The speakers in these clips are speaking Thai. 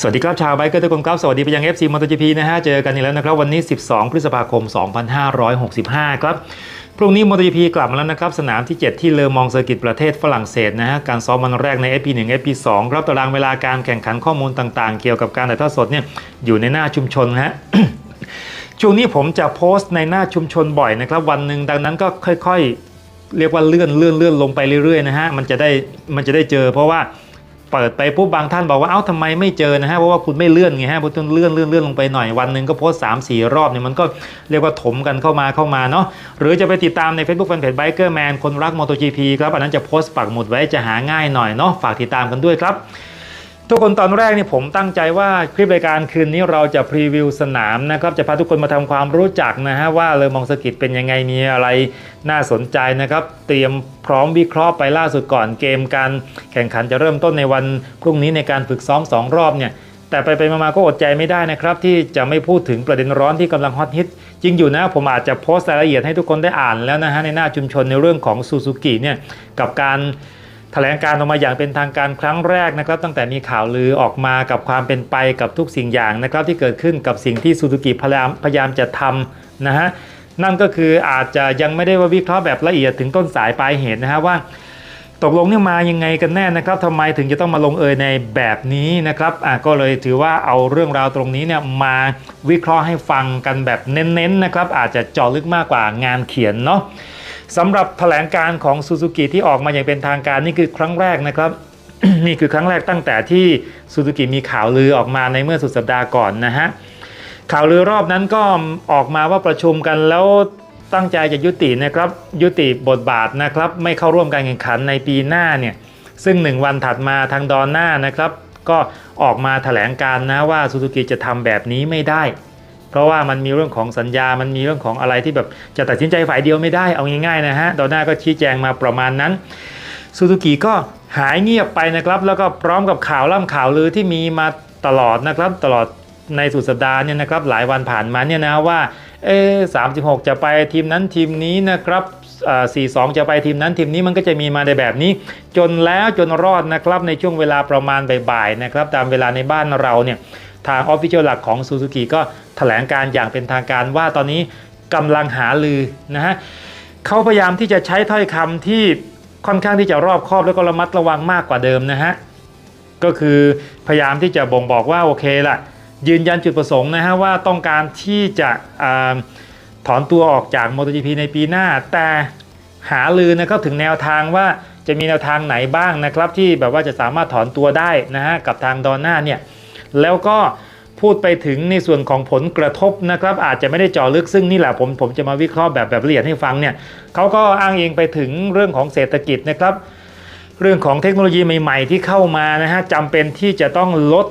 สวัสดีครับชาวไบเกอร์ทุกคนครับ สวัสดีไปยัง FC MotoGP นะฮะ เจอกันอีกแล้วนะครับ วันนี้ 12 พฤษภาคม 2565 ครับ พรุ่งนี้ MotoGP กลับมาแล้วนะครับ สนามที่ 7 ที่เลอมองเซอร์กิตประเทศฝรั่งเศสนะฮะ การซ้อมวันแรกใน FP1 FP2 ครับตารางเวลาการแข่งขันข้อมูลต่างๆ เกี่ยวกับการถ่ายทอดสดเนี่ยอยู่ในหน้าชุมชนฮะช่วงนี้ผมจะโพสต์ในหน้าชุมชนบ่อยนะครับวันหนึ่งดังนั้นก็ค่อย ๆ เรียกว่าเลื่อนเลื่อนเลื่อนลงไปเรื่อยๆนะฮะมันจะได้มันจะได้เจอเพราะว่า เปิดไปปุ๊บบางท่านบอกว่าเอ้าทำไมไม่เจอนะฮะเพราะว่าคุณไม่เลื่อนไงฮะคุณต้องเลื่อนเลื่อนเลื่อนลงไปหน่อยวันหนึ่งก็โพสสามสี่รอบเนี่ยมันก็เรียกว่าถมกันเข้ามาเข้ามาเนาะหรือจะไปติดตามใน Facebook Fanpage Biker Man คนรักมอเตอร์จีพีครับอันนั้นจะโพสต์ปักหมุดไว้จะหาง่ายหน่อยเนาะฝากติดตามกันด้วยครับ ทุกคนตอนแรกนี่ผมตั้งใจว่าคลิปรายการคืนนี้เราจะพรีวิวสนามนะครับจะพาทุกคนมาทำความรู้จักนะฮะว่าเลอมองสกิตเป็นยังไงมีอะไรน่าสนใจนะครับ เตรียมพร้อมวิเคราะห์ไปล่าสุดก่อนเกมการแข่งขันจะเริ่มต้นในวันพรุ่งนี้ในการฝึกซ้อม 2 รอบเนี่ยแต่ไปไปมาก็อดใจไม่ได้นะครับที่จะไม่พูดถึงประเด็นร้อนที่กำลังฮอตฮิตจริงอยู่นะผมอาจจะโพสต์รายละเอียดให้ทุกคนได้อ่านแล้วนะฮะในหน้าชุมชนในเรื่องของซูซูกิเนี่ยกับการ ถลงการออกมาอย่างเป็นทางการครั้งแรกนะครับ ตั้งแต่มีข่าวลือออกมากับความเป็นไปกับทุกสิ่งอย่างนะครับ ที่เกิดขึ้นกับสิ่งที่ซูซูกิพยายามพยายามจะทำนะฮะนั่นก็คืออาจจะยังไม่ได้ว่าวิเคราะห์แบบละเอียดถึงต้นสายปลายเหตุนะฮะว่า ตกลงเนี่ยมายังไงกันแน่นะครับทำไมถึงจะต้องมาลงเอยในแบบนี้นะครับอะก็เลยถือว่าเอาเรื่องราวตรงนี้เนี่ยมาวิเคราะห์ให้ฟังกันแบบเน้นๆนะครับ อาจจะเจาะลึกมากกว่างานเขียนเนาะ สำหรับแถลงการของซูซูกิที่ออกมาอย่างเป็นทางการนี่คือครั้งแรกนะครับ นี่คือครั้งแรกตั้งแต่ที่ซูซูกิมีข่าวลือออกมาในเมื่อสุดสัปดาห์ก่อนนะฮะข่าวลือรอบนั้นก็ออกมาว่าประชุมกันแล้วตั้งใจจะยุตินะครับยุติบทบาทนะครับ ไม่เข้าร่วมการแข่งขันในปีหน้าเนี่ยซึ่ง 1 วันถัดมาทางดอนหน้านะครับ ก็ออกมาแถลงการนะว่าซูซูกิจะทำแบบนี้ไม่ได้ เพราะว่ามันมีเรื่องของสัญญา มันมีเรื่องของอะไรที่แบบจะตัดสินใจฝ่ายเดียวไม่ได้ เอาง่ายๆนะฮะดอนน่าก็ชี้แจงมาประมาณนั้น ซูซูกิก็หายเงียบไปนะครับ แล้วก็พร้อมกับข่าวล่ำข่าวลือที่มีมาตลอดนะครับ ตลอดในสุดสัปดาห์เนี่ยนะครับ หลายวันผ่านมาเนี่ยนะว่า เออ36จะไปทีมนั้นทีมนี้นะครับอ่า42จะไปทีมนั้นทีมนี้มันก็จะมีมาในแบบนี้ จนแล้วจนรอดนะครับในช่วงเวลาประมาณบ่ายๆนะครับ ตามเวลาในบ้านเราเนี่ย ทางออฟฟิเชียลหลักของซูซูกิก็แถลงการอย่างเป็นทางการว่าตอนนี้กำลังหาลือนะฮะเขาพยายามที่จะใช้ถ้อยคำที่ค่อนข้างที่จะรอบคอบแล้วก็ระมัดระวังมากกว่าเดิมนะฮะก็คือพยายามที่จะบ่งบอกว่าโอเคละยืนยันจุดประสงค์นะฮะว่าต้องการที่จะอถอนตัวออกจาก MotoGP ในปีหน้า แต่หาลือนะครับถึงแนวทางว่าจะมีแนวทางไหนบ้างนะครับ ที่แบบว่าจะสามารถถอนตัวได้นะฮะกับทางดอนน่าเนี่ย แล้วก็พูดไปถึงในส่วนของผลกระทบนะครับอาจจะไม่ได้เจาะลึกซึ่งนี่แหละผมผมจะมาวิเคราะห์แบบแบบละเอียดให้ฟังเนี่ยเขาก็อ้างอิงไปถึงเรื่องของเศรษฐกิจนะครับ เรื่องของเทคโนโลยีใหม่ ๆ ที่เข้ามานะฮะจำเป็นที่จะต้องลด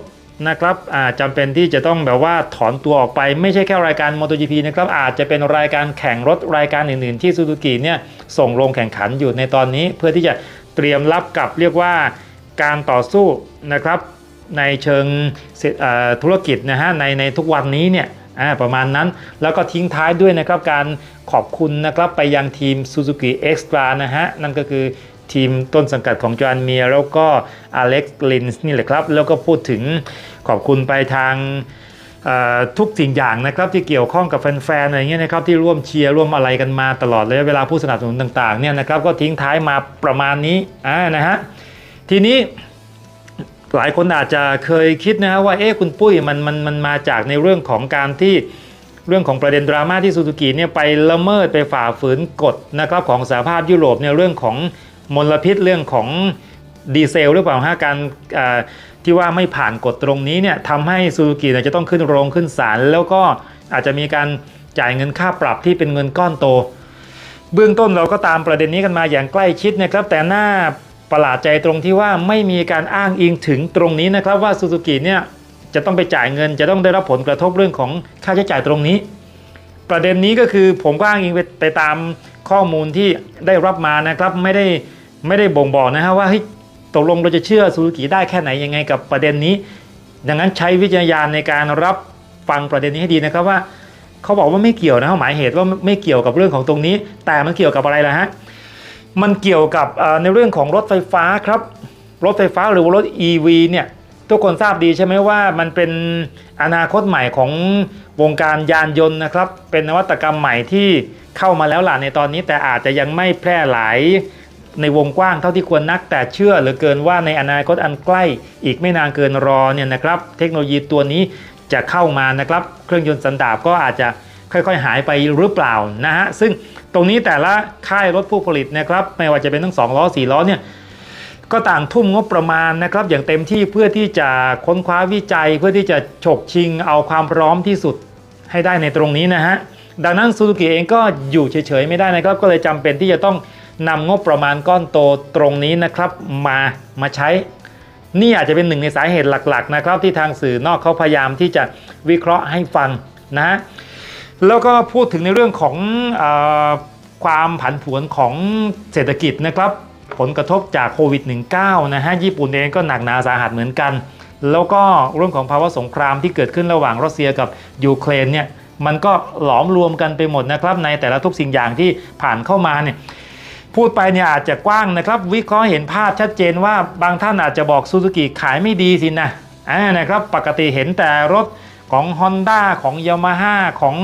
นะครับอ่าจำเป็นที่จะต้องแบบว่าถอนตัวออกไปไม่ใช่แค่รายการ MotoGP นะครับอาจจะเป็นรายการแข่งรถรายการอื่น ๆ ที่ซูซูกิเนี่ยส่งลงแข่งขันอยู่ในตอนนี้ เพื่อที่จะเตรียมรับกับเรียกว่าการต่อสู้นะครับ ในเชิงธุรกิจนะฮะในในทุกวันนี้เนี่ยประมาณนั้น แล้วก็ทิ้งท้ายด้วยนะครับการขอบคุณนะครับไปยังทีม Suzuki Extra นะฮะนั่นก็คือทีมต้นสังกัดของจอห์นเมียแล้วก็อเล็กซ์ลินส์นี่แหละครับ แล้วก็พูดถึงขอบคุณไปทางทุกสิ่งอย่างนะครับที่เกี่ยวข้องกับแฟนๆอะไรเงี้ยนะครับที่ร่วมเชียร์ร่วมอะไรกันมาตลอดเลยเวลาผู้สนับสนุนต่างๆเนี่ยนะครับก็ทิ้งท้ายมาประมาณนี้นะฮะทีนี้ หลายคนอาจจะเคยคิดนะฮะว่าเอ๊ะคุณปุ้ยมันมันมันมาจากในเรื่องของการที่เรื่องของประเด็นดราม่าที่ซูซูกิเนี่ยไปละเมิดไปฝ่าฝืนกฎนะครับของสหภาพยุโรปในเรื่องของมลพิษเรื่องของดีเซลหรือเปล่าฮะการที่ว่าไม่ผ่านกฎตรงนี้เนี่ยทำให้ซูซูกิเนี่ยจะต้องขึ้นโรงขึ้นศาลแล้วก็อาจจะมีการจ่ายเงินค่าปรับที่เป็นเงินก้อนโต เบื้องต้นเราก็ตามประเด็นนี้กันมาอย่างใกล้ชิดนะครับแต่หน้า ประหลาดใจตรงที่ว่าไม่มีการอ้างอิงถึงตรงนี้นะครับว่าซูซูกิเนี่ยจะต้องไปจ่ายเงิน จะต้องได้รับผลกระทบเรื่องของค่าใช้จ่ายตรงนี้ ประเด็นนี้ก็คือผมก็อ้างอิงไปไปตามข้อมูลที่ได้รับมานะครับไม่ได้ไม่ได้บ่งบอกนะฮะว่าตกลงเราจะเชื่อซูซูกิได้แค่ไหนยังไงกับประเด็นนี้ ดังนั้นใช้วิจารณญาณในการรับฟังประเด็นนี้ให้ดีนะครับว่า เขาบอกว่าไม่เกี่ยวนะหมายเหตุว่าไม่เกี่ยวกับเรื่องของตรงนี้ แต่มันเกี่ยวกับอะไรล่ะฮะ มันเกี่ยวกับในเรื่องของรถไฟฟ้าครับ รถไฟฟ้าหรือว่ารถ EV เนี่ยทุกคนทราบดีใช่ไหมว่ามันเป็นอนาคตใหม่ของวงการยานยนต์นะครับ เป็นนวัตกรรมใหม่ที่เข้ามาแล้วล่ะในตอนนี้ แต่อาจจะยังไม่แพร่หลายในวงกว้างเท่าที่ควรนักแต่เชื่อเหลือเกินว่าในอนาคตอันใกล้ อีกไม่นานเกินรอเนี่ยนะครับ เทคโนโลยีตัวนี้จะเข้ามานะครับ เครื่องยนต์สันดาปก็อาจจะ ค่อยๆ หายไปหรือเปล่านะฮะซึ่งตรงนี้แต่ละค่ายรถผู้ผลิตนะครับไม่ว่าจะเป็นทั้ง2ล้อ4ล้อเนี่ยก็ต่างทุ่มงบประมาณนะครับอย่างเต็มที่เพื่อที่จะค้นคว้าวิจัย เพื่อที่จะฉกชิงเอาความพร้อมที่สุดให้ได้ในตรงนี้นะฮะดังนั้นซูซูกิเองก็อยู่เฉยๆไม่ได้นะครับก็เลยจำเป็นที่จะต้องนำงบประมาณก้อนโตตรงนี้นะครับมามาใช้ นี่อาจจะเป็นหนึ่งในสาเหตุหลักๆนะครับที่ทางสื่อนอกเขาพยายามที่จะวิเคราะห์ให้ฟังนะฮะ แล้วก็พูดถึงในเรื่องของอความผันผวนของเศรษฐกิจนะครับ ผลกระทบจากโควิด -19 นะฮะญี่ปุ่นเองก็หนักหนาสาหัสเหมือนกัน แล้วก็เรื่องของภาวะสงครามที่เกิดขึ้นระหว่างรัสเซียกับยูเครนเนี่ยมันก็หลอมรวมกันไปหมดนะครับในแต่ละทุกสิ่งอย่างที่ผ่านเข้ามาเนี่ยพูดไปเนี่ยอาจจะกว้างนะครับ วิเคราะห์เห็นภาพชัดเจนว่าบางท่านอาจจะบอกซูซูกิขายไม่ดีสินะอ่านะครับปกติเห็นแต่รถ ของ Honda ของ Yamaha ของ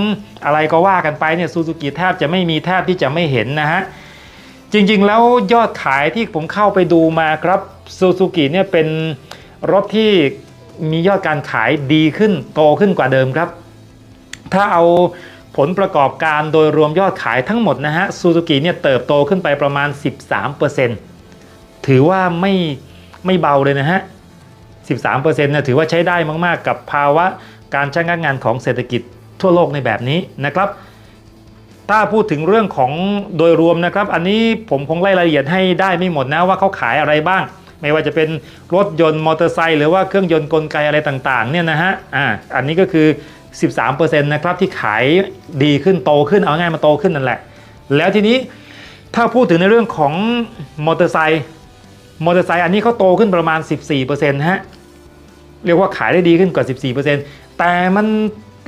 อะไรก็ว่ากันไปเนี่ยซูซูกิแทบจะไม่มีแทบที่จะไม่เห็นนะฮะ จริงๆแล้วยอดขายที่ผมเข้าไปดูมาครับซูซูกิเนี่ยเป็นรถที่มียอดการขายดีขึ้นโตขึ้นกว่าเดิมครับ ถ้าเอาผลประกอบการโดยรวมยอดขายทั้งหมดนะฮะซูซูกิเนี่ยเติบโตขึ้นไปประมาณ 13%ถือว่าไม่ไม่เบาเลยนะฮะ 13%เนี่ยถือว่าใช้ได้มาก ๆ กับภาวะ การใช้งานงานของเศรษฐกิจทั่วโลกในแบบนี้นะครับ ถ้าพูดถึงเรื่องของโดยรวมนะครับ อันนี้ผมคงไล่รายละเอียดให้ได้ไม่หมดนะว่าเขาขายอะไรบ้าง ไม่ว่าจะเป็นรถยนต์มอเตอร์ไซค์หรือว่าเครื่องยนต์กลไกอะไรต่างๆเนี่ยนะฮะอ่าอันนี้ก็คือ 13%นะครับที่ขายดีขึ้นโตขึ้นเอาง่ายมาโตขึ้นนั่นแหละ แล้วทีนี้ถ้าพูดถึงในเรื่องของมอเตอร์ไซค์มอเตอร์ไซค์อันนี้เขาโตขึ้นประมาณ 14%ฮะเรียกว่าขายได้ดีขึ้นกว่า 14% แต่มัน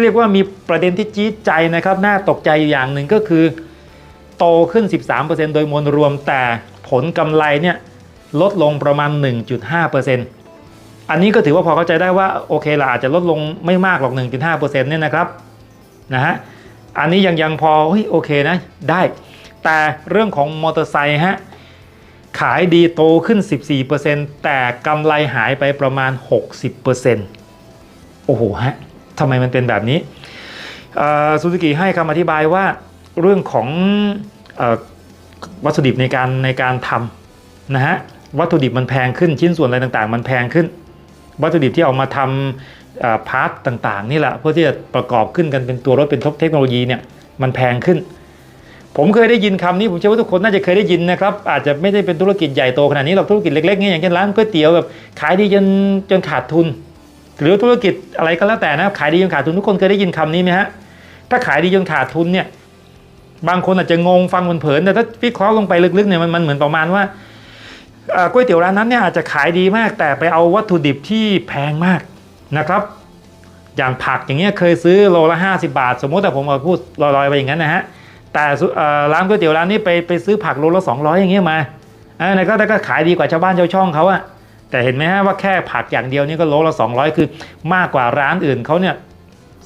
เรียกว่ามีประเด็นที่จี๊ดใจนะครับ น่าตกใจอย่างหนึ่งก็คือ โตขึ้น 13%โดยมวลรวมแต่ผลกำไรเนี่ยลดลงประมาณ 1.5%อันนี้ก็ถือว่าพอเข้าใจได้ว่าโอเคละอาจจะลดลงไม่มากหรอก 1.5%เนี่ยนะครับนะฮะอันนี้ยังยังพอเฮ้ยโอเคนะได้ แต่เรื่องของมอเตอร์ไซค์ฮะขายดีโตขึ้น 14%แต่กำไรหายไปประมาณ 60% อ้โหฮะทำไมมันเป็นแบบนี้ซูซูกิให้คำอธิบายว่าเรื่องของอวัตถุดิบในการในการทำนะฮะวัตถุดิบมันแพงขึ้นชิ้นส่วนอะไรต่างๆ มันแพงขึ้น วัตถุดิบที่เอามาทำพาร์ทต่างๆ นี่แหละเพื่อที่จะประกอบขึ้นกันเป็นตัวรถเป็นทบเทคโนโลยีเนี่ยมันแพงขึ้น ผมเคยได้ยินคำนี้ผมเชื่อว่าทุกคนน่าจะเคยได้ยินนะครับอาจจะไม่ได้เป็นธุรกิจใหญ่โตขนาดนี้หรอกธุรกิจเล็กๆเนี่ยอย่างเช่นร้านก๋วยเตี๋ยวแบบขายดีจนจนขาดทุน หรือธุรกิจอะไรก็แล้วแต่นะขายดีจนขาดทุนทุกคนเคยได้ยินคำนี้ไหมฮะถ้าขายดีจนขาดทุนเนี่ยบางคนอาจจะงงฟังเผินๆแต่ถ้าวิเคราะห์ลงไปลึกๆเนี่ยมันมันเหมือนประมาณว่าก๋วยเตี๋ยวร้านนั้นเนี่ยอาจจะขายดีมาก แต่ไปเอาวัตถุดิบที่แพงมากนะครับ อย่างผักอย่างเงี้ยเคยซื้อโลละ 50 บาท สมมติแต่ผมเอาพูดลอยๆไปอย่างนั้นนะฮะแต่ร้านก๋วยเตี๋ยวร้านนี้ไปไปซื้อผักโลละ 200 อย่างเงี้ยมาอ่าก็แต่ก็ขายดีกว่าชาวบ้านชาวช่องเขาอะ แต่เห็นไหมฮะว่าแค่ผักอย่างเดียวนี่ก็โลละ200 คือมากกว่าร้านอื่นเขาเนี่ย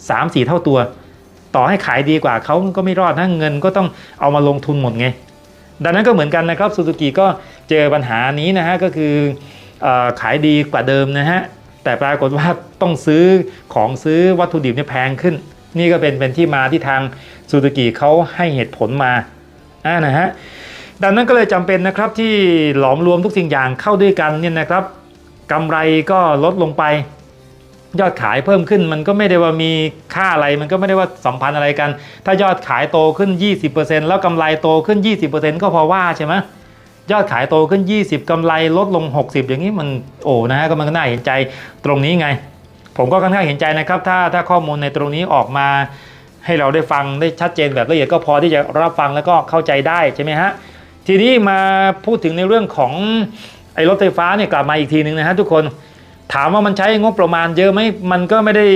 สามสี่เท่าตัว ต่อให้ขายดีกว่าเขาก็ไม่รอดนะเงินก็ต้องเอามาลงทุนหมดไง ดังนั้นก็เหมือนกันนะครับซูซูกิก็เจอปัญหานี้นะฮะก็คืออขายดีกว่าเดิมนะฮะแต่ปรากฏว่าต้องซื้อของซื้อวัตถุดิบเนี่ยแพงขึ้น นี่ก็เป็นเป็นที่มาที่ทางซูซูกิเขาให้เหตุผลมาอ่านะฮะ ดังนั้นก็เลยจำเป็นนะครับที่หลอมรวมทุกสิ่งอย่างเข้าด้วยกันเนี่ยนะครับกำไรก็ลดลงไป ยอดขายเพิ่มขึ้น มันก็ไม่ได้ว่ามีค่าอะไรมันก็ไม่ได้ว่าสัมพันธ์อะไรกัน ถ้ายอดขายโตขึ้น 20%แล้วกำไรโตขึ้น 20%ก็พอว่าใช่ไหมยอดขายโตขึ้น 20กำไรลดลง 60 อย่างนี้มันโอ้นะฮะก็มันก็น่าเห็นใจตรงนี้ไง ผมก็ค่อนข้างเห็นใจนะครับ ถ้าถ้าข้อมูลในตรงนี้ออกมาให้เราได้ฟังได้ชัดเจนแบบละเอียดก็พอที่จะรับฟังแล้วก็เข้าใจได้ใช่ไหมฮะ ทีนี้มาพูดถึงในเรื่องของไอ้รถไฟฟ้าเนี่ยกลับมาอีกทีหนึ่งนะฮะทุกคนถามว่ามันใช้งบประมาณเยอะไหมมันก็ไม่ได้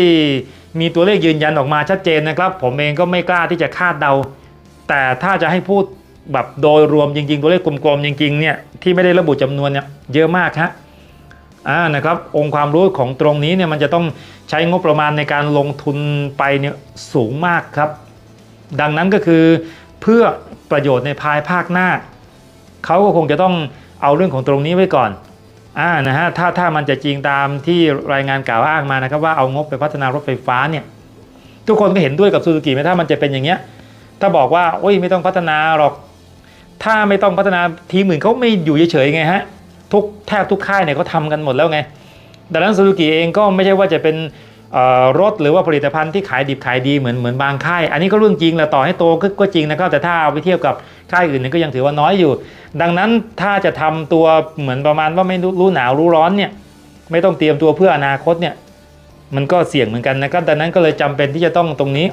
มีตัวเลขยืนยันออกมาชัดเจนนะครับ ผมเองก็ไม่กล้าที่จะคาดเดา แต่ถ้าจะให้พูดแบบโดยรวมจริง ๆ ตัวเลขกลมๆจริงๆเนี่ยที่ไม่ได้ระบุจำนวนเนี่ยเยอะมากฮะอ่านะครับองค์ความรู้ของตรงนี้เนี่ยมันจะต้องใช้งบประมาณในการลงทุนไปเนี่ยสูงมากครับ ดังนั้นก็คือเพื่อประโยชน์ในภายภาคหน้า เขาก็คงจะต้องเอาเรื่องของตรงนี้ไว้ก่อนอ่านะฮะถ้าถ้ามันจะจริงตามที่รายงานกล่าวอ้างมานะครับว่าเอางบไปพัฒนารถไฟฟ้าเนี่ยทุกคนก็เห็นด้วยกับซูซูกิไหมถ้ามันจะเป็นอย่างเงี้ยถ้าบอกว่าโอ้ยไม่ต้องพัฒนาหรอก ถ้าไม่ต้องพัฒนาทีมอื่นเขาไม่อยู่เฉยๆไงฮะทุกแทบทุกค่ายเนี่ยเขาทำกันหมดแล้วไงดังนั้นซูซูกิเองก็ไม่ใช่ว่าจะเป็น รถหรือว่าผลิตภัณฑ์ที่ขายดิบขายดีเหมือนเหมือนบางค่าย อันนี้ก็เรื่องจริงแหละต่อให้โตก็จริงนะครับแต่ถ้าเอาไปเทียบกับค่ายอื่นนี่ก็ยังถือว่าน้อยอยู่ ดังนั้นถ้าจะทำตัวเหมือนประมาณว่าไม่รู้รู้หนาวรู้ร้อนเนี่ยไม่ต้องเตรียมตัวเพื่ออนาคตเนี่ยมันก็เสี่ยงเหมือนกันนะครับดังนั้นก็เลยจำเป็นที่จะต้องตรงนี้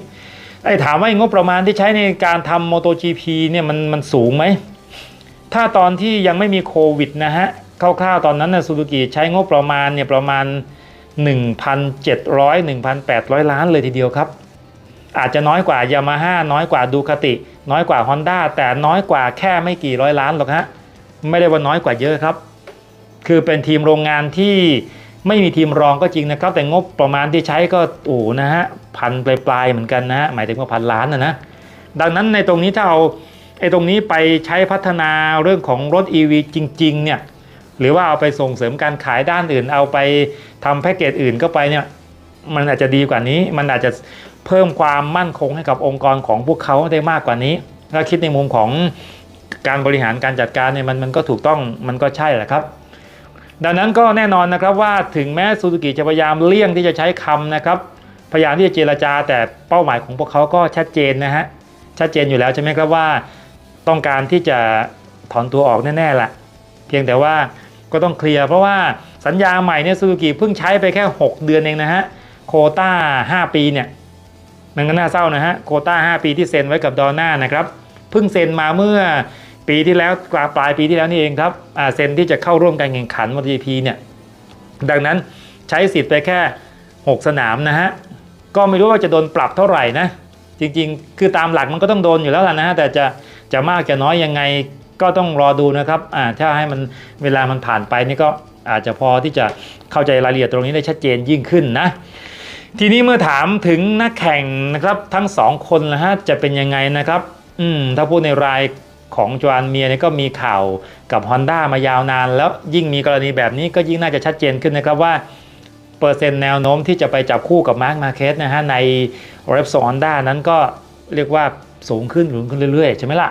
ไอ้ถามว่างบประมาณที่ใช้ในการทำ MotoGP เนี่ยมันมันสูงไหมถ้าตอนที่ยังไม่มีโควิดนะฮะคร่าวๆตอนนั้นนะซูซูกิใช้งบประมาณเนี่ยประมาณ 1,700 1,800 ล้านเลยทีเดียวครับ อาจจะน้อยกว่ายามาฮ่าน้อยกว่าดูคาติ น้อยกว่า Honda แต่น้อยกว่าแค่ไม่กี่ร้อยล้านหรอกฮะไม่ได้ว่าน้อยกว่าเยอะครับ คือเป็นทีมโรงงานที่ไม่มีทีมรองก็จริงนะครับ แต่งบประมาณที่ใช้ก็โอ้นะฮะพันปลายๆเหมือนกันนะฮะหมายถึงว่าพันล้านนะนะดังนั้นในตรงนี้ถ้าเอาไอ้ตรงนี้ไปใช้พัฒนาเรื่องของรถ EV จริง ๆ เนี่ย หรือว่าเอาไปส่งเสริมการขายด้านอื่น เอาไปทำแพ็กเกจอื่นก็ไปเนี่ยมันอาจจะดีกว่านี้ มันอาจจะเพิ่มความมั่นคงให้กับองค์กรของพวกเขาได้มากกว่านี้ถ้าคิดในมุมของการบริหารการจัดการเนี่ยมันมันก็ถูกต้องมันก็ใช่แหละครับ ดังนั้นก็แน่นอนนะครับว่าถึงแม้ซูซูกิจะพยายามเลี่ยงที่จะใช้คำนะครับพยายามที่จะเจรจาแต่เป้าหมายของพวกเขาก็ชัดเจนนะฮะชัดเจนอยู่แล้วใช่ไหมครับว่า ต้องการที่จะถอนตัวออกแน่ๆแหละเพียงแต่ว่า ก็ต้องเคลียร์เพราะว่าสัญญาใหม่เนี่ยซูซูกิเพิ่งใช้ไปแค่ 6 เดือนเองนะฮะโคต้า 5 ปีเนี่ยมันก็น่าเศร้านะฮะโคต้า 5 ปีที่เซ็นไว้กับดอน่านะครับเพิ่งเซ็นมาเมื่อปีที่แล้วกลางปลายปีที่แล้วนี่เองครับอ่าเซ็นที่จะเข้าร่วมการแข่งขัน MotoGP เนี่ยดังนั้นใช้สิทธิ์ไปแค่ 6 สนามนะฮะก็ไม่รู้ว่าจะโดนปรับเท่าไหร่นะจริงๆ คือตามหลักมันก็ต้องโดนอยู่แล้วล่ะนะแต่จะจะมากจะน้อยยังไง ก็ต้องรอดูนะครับอ่าถ้าให้มันเวลามันผ่านไปนี่ก็อาจจะพอที่จะเข้าใจรายละเอียดตรงนี้ได้ชัดเจนยิ่งขึ้นนะทีนี้เมื่อถามถึงนักแข่งนะครับทั้งสองคนนะฮะจะเป็นยังไงนะครับอืมถ้าพูดในรายของจวานเมียเนี่ยก็มีข่าวกับ Honda มายาวนาน แล้วยิ่งมีกรณีแบบนี้ก็ยิ่งน่าจะชัดเจนขึ้นนะครับว่า เปอร์เซ็นต์แนวโน้มที่จะไปจับคู่กับมาร์คมาเคสนะฮะใน r e p s o n d a นั้นก็เรียกว่าสูงขึ้นสูงขึ้นเรื่อยๆ ใช่ไหมล่ะ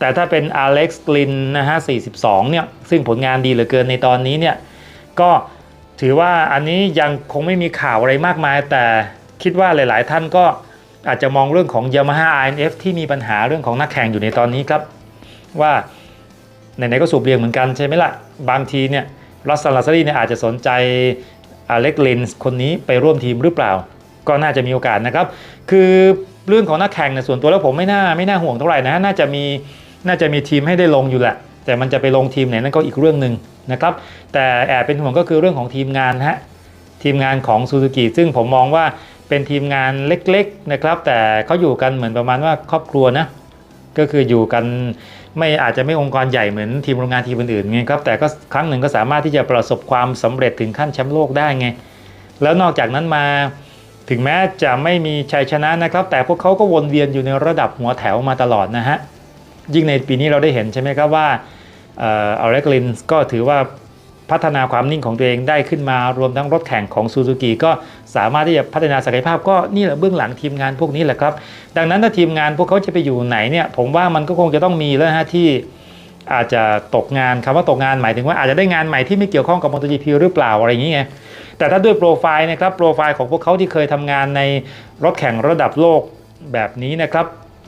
แต่ถ้าเป็น Alex g l i n นนะฮะ 42 เนี่ย ซึ่งผลงานดีเหลือเกินในตอนนี้เนี่ย ก็ถือว่าอันนี้ยังคงไม่มีข่าวอะไรมากมาย แต่คิดว่าหลาย ๆ ท่านก็อาจจะมองเรื่องของ Yamaha INF ที่มีปัญหาเรื่องของนักแข่งอยู่ในตอนนี้ครับ ว่าไหน ๆ ก็สูบเรียงเหมือนกันใช่ไหมล่ะ บางทีเนี่ยรัสซาลาซารีเนี่ยอาจจะสนใจอเล็กลินส์คนนี้ไปร่วมทีมหรือเปล่า ก็น่าจะมีโอกาสนะครับ คือเรื่องของนักแข่งในยส่วนตัวแล้วผมไม่น่าไม่น่าห่วงเท่าไหร่นะ น่าจะมี น่าจะมีทีมให้ได้ลงอยู่แหละ แต่มันจะไปลงทีมไหนนั่นก็อีกเรื่องหนึ่งนะครับ แต่แอบเป็นห่วงก็คือเรื่องของทีมงานฮะทีมงานของซูซูกิซึ่งผมมองว่าเป็นทีมงานเล็กๆนะครับ แต่เขาอยู่กันเหมือนประมาณว่าครอบครัวนะก็คืออยู่กันไม่อาจจะไม่องค์กรใหญ่เหมือนทีมโรงงานทีมอื่นๆไงครับแต่ก็ครั้งหนึ่งก็สามารถที่จะประสบความสำเร็จถึงขั้นแชมป์โลกได้ไง แล้วนอกจากนั้นมาถึงแม้จะไม่มีชัยชนะนะครับ แต่พวกเขาก็วนเวียนอยู่ในระดับหัวแถวมาตลอดนะฮะ ยิ่งในปีนี้เราได้เห็นใช่ไหมครับว่าเอ่อเล็กลินก็ถือว่าพัฒนาความนิ่งของตัวเองได้ขึ้นมารวมทั้งรถแข่งของซูซูกิก็สามารถที่จะพัฒนาศักยภาพก็นี่แหละเบื้องหลังทีมงานพวกนี้แหละครับ ดังนั้นถ้าทีมงานพวกเขาจะไปอยู่ไหนเนี่ยผมว่ามันก็คงจะต้องมีแล้วฮะที่อาจจะตกงานคำว่าตกงานหมายถึงว่าอาจจะได้งานใหม่ที่ไม่เกี่ยวข้องกับ MotoGP หรือเปล่าอะไรอย่างเงี้ยแต่ถ้าด้วยโปรไฟล์นะครับโปรไฟล์ของพวกเขาที่เคยทำงานในรถแข่งระดับโลกแบบนี้นะครับ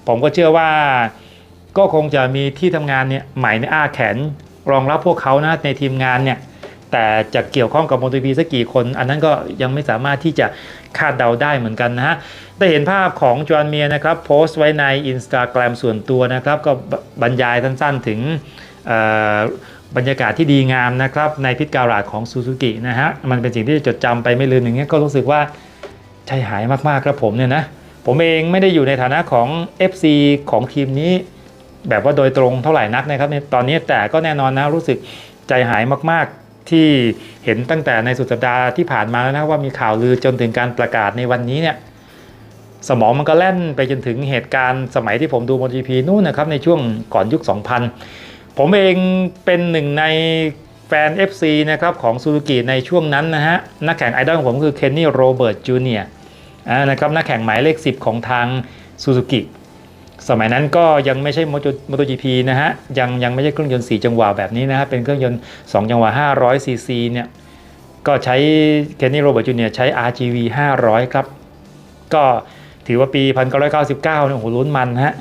ผมก็เชื่อว่า ก็คงจะมีที่ทำงานเนี่ยใหม่ในอ้าแขน รองรับพวกเขานะในทีมงานเนี่ยแต่จะเกี่ยวข้องกับ MotoGP สักกี่คน อันนั้นก็ยังไม่สามารถที่จะคาดเดาได้เหมือนกันนะฮะได้เห็นภาพของจอห์นเมียนะครับโพสต์ไว้ใน Instagram ส่วนตัวนะครับ ก็บรรยายสั้นๆถึงบรรยากาศที่ดีงามนะครับ ในพิษการาดของซูซูกินะฮะมันเป็นสิ่งที่จะจดจำไปไม่ลืมอย่างเงี้ยก็รู้สึกว่าใจหายมากๆครับผมเนี่ยนะผมเองไม่ได้อยู่ในฐานะของ FC ของทีมนี้ แบบว่าโดยตรงเท่าไหร่นักนะครับในตอนนี้แต่ก็แน่นอนนะรู้สึกใจหายมากๆที่เห็นตั้งแต่ในสุดสัปดาห์ที่ผ่านมาแล้วนะว่ามีข่าวลือจนถึงการประกาศในวันนี้เนี่ยสมองมันก็แล่นไปจนถึงเหตุการณ์สมัยที่ผมดู MotoGP นู่นนะครับในช่วงก่อนยุค 2000 ผมเองเป็นหนึ่งในแฟน FC นะครับของซูซูกิในช่วงนั้นนะฮะนักแข่งไอดอลของผมคือเคนนี่โรเบิร์ตจูเนียร์นะครับนักแข่งหมายเลข 10 ของทางซูซูกิ สมัยนั้นก็ยังไม่ใช่ MotoGP นะฮะยังยังไม่ใช่เครื่องยนต์ 4 จังหวะแบบนี้นะฮะเป็นเครื่องยนต์ 2 จังหวะ 500 ซีซีเนี่ยก็ใช้เคนนี่โรเบิร์ตจูเนียร์ใช้ RGV 500 ครับ ก็ถือว่าปี 1999เนี่ยโอ้โหลุ้นมันฮะ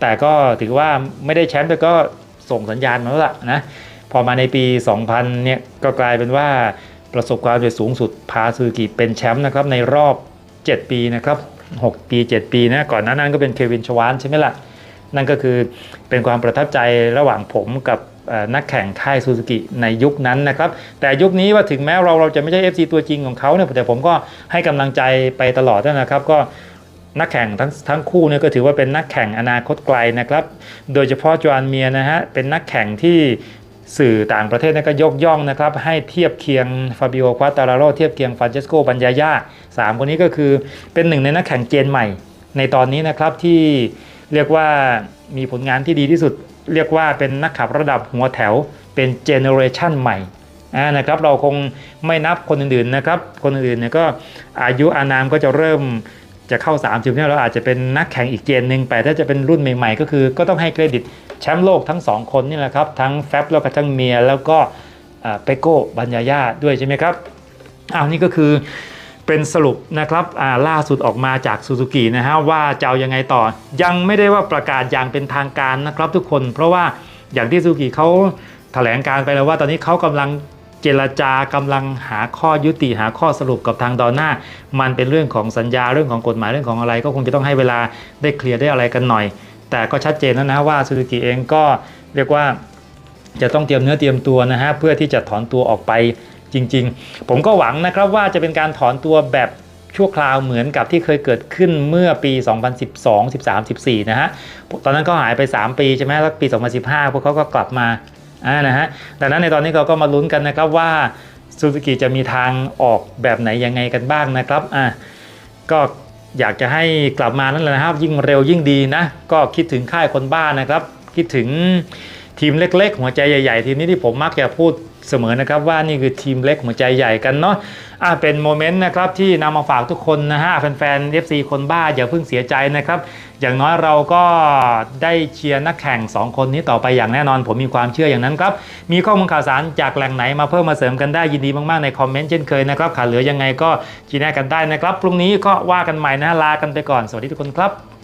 แต่ก็ถือว่าไม่ได้แชมป์แต่ก็ส่งสัญญาณมาแล้วล่ะนะพอมาในปี 2000 เนี่ยก็กลายเป็นว่าประสบความสำเร็จสูงสุดพาซูซูกิเป็นแชมป์นะครับในรอบ 7 ปีนะครับ 6 ปี 7 ปีนะก่อนหน้านั้นก็เป็นเควินชวานใช่ไหมล่ะ นั่นก็คือเป็นความประทับใจระหว่างผมกับนักแข่งค่ายซูซูกิในยุคนั้นนะครับ แต่ยุคนี้ว่าถึงแม้เราเราจะไม่ใช่ FC ตัวจริงของเขาเนี่ยแต่ผมก็ให้กำลังใจไปตลอดนะครับ ก็นักแข่งทั้งทั้งคู่เนี่ยก็ถือว่าเป็นนักแข่งอนาคตไกลนะครับ โดยเฉพาะจอห์นเมียนะฮะเป็นนักแข่งที่สื่อต่างประเทศก็ยกย่องนะครับ ให้เทียบเคียงฟาบิโอควาตาราโรเทียบเคียงฟรานเชสโกบัญญาญา สามคนนี้ก็คือเป็นหนึ่งในนักแข่งเจนใหม่ ในตอนนี้นะครับที่เรียกว่ามีผลงานที่ดีที่สุด เรียกว่าเป็นนักขับระดับหัวแถวเป็นเจเนอเรชันใหม่นะครับเราคงไม่นับคนอื่นๆนะครับ คนอื่นๆเนี่ยก็อายุอานามก็จะเริ่มจะเข้า 30เนี่ยเราอาจจะเป็นนักแข่งอีกเจนหนึ่งแต่ถ้าจะเป็นรุ่นใหม่ๆ ก็คือก็ต้องให้เครดิตแชมป์โลกทั้ง 2 คนนี่แหละครับ ทั้งแฟบแล้วก็ทั้งเมียแล้วก็เปโก้บัญญาญาด้วยใช่ไหมครับอ้าวนี่ก็คือ เป็นสรุปนะครับล่าสุดออกมาจากซูซูกินะฮะว่าจะเอายังไงต่อ ยังไม่ได้ว่าประกาศอย่างเป็นทางการนะครับทุกคน เพราะว่าอย่างที่ซูซูกิเขาแถลงการไปแล้วว่าตอนนี้เขากำลังเจรจากำลังหาข้อยุติหาข้อสรุปกับทางดอน่ามันเป็นเรื่องของสัญญาเรื่องของกฎหมายเรื่องของอะไร ก็คงจะต้องให้เวลาได้เคลียร์ได้อะไรกันหน่อย แต่ก็ชัดเจนแล้วนะว่าซูซูกิเองก็เรียกว่าจะต้องเตรียมเนื้อเตรียมตัวนะฮะเพื่อที่จะถอนตัวออกไป จริง ๆ ผมก็หวังนะครับว่าจะเป็นการถอนตัวแบบชั่วคราวเหมือนกับที่เคยเกิดขึ้นเมื่อปี 2012 13 14 นะฮะ ตอนนั้นก็หายไป 3 ปีใช่ไหมแล้วปี 2015 พวกเขาก็กลับมาอ่านะฮะ ดังนั้นในตอนนี้เราก็มาลุ้นกันนะครับว่าซูซูกิจะมีทางออกแบบไหนยังไงกันบ้างนะครับ อะก็อยากจะให้กลับมานั่นแหละนะครับ ยิ่งเร็วยิ่งดีนะ ก็คิดถึงค่ายคนบ้านนะครับ คิดถึงทีมเล็ก ๆ หัวใจใหญ่ ๆ ทีมนี้ที่ผมมักจะพูด เสมอนะครับว่านี่คือทีมเล็กหัวใจใหญ่กันเนาะอะเป็นโมเมนต์นะครับที่นำมาฝากทุกคนนะฮะแฟนๆ FC คนบ้าอย่าเพิ่งเสียใจนะครับ อย่างน้อยเราก็ได้เชียร์นักแข่ง 2 คนนี้ต่อไปอย่างแน่นอน ผมมีความเชื่ออย่างนั้นครับ มีข้อมูลข่าวสารจากแหล่งไหนมาเพิ่มมาเสริมกันได้ยินดีมากๆในคอมเมนต์เช่นเคยนะครับขาดเหลือยังไงก็ชี้แนะกันได้นะครับพรุ่งนี้ก็ว่ากันใหม่นะลากันไปก่อนสวัสดีทุกคนครับ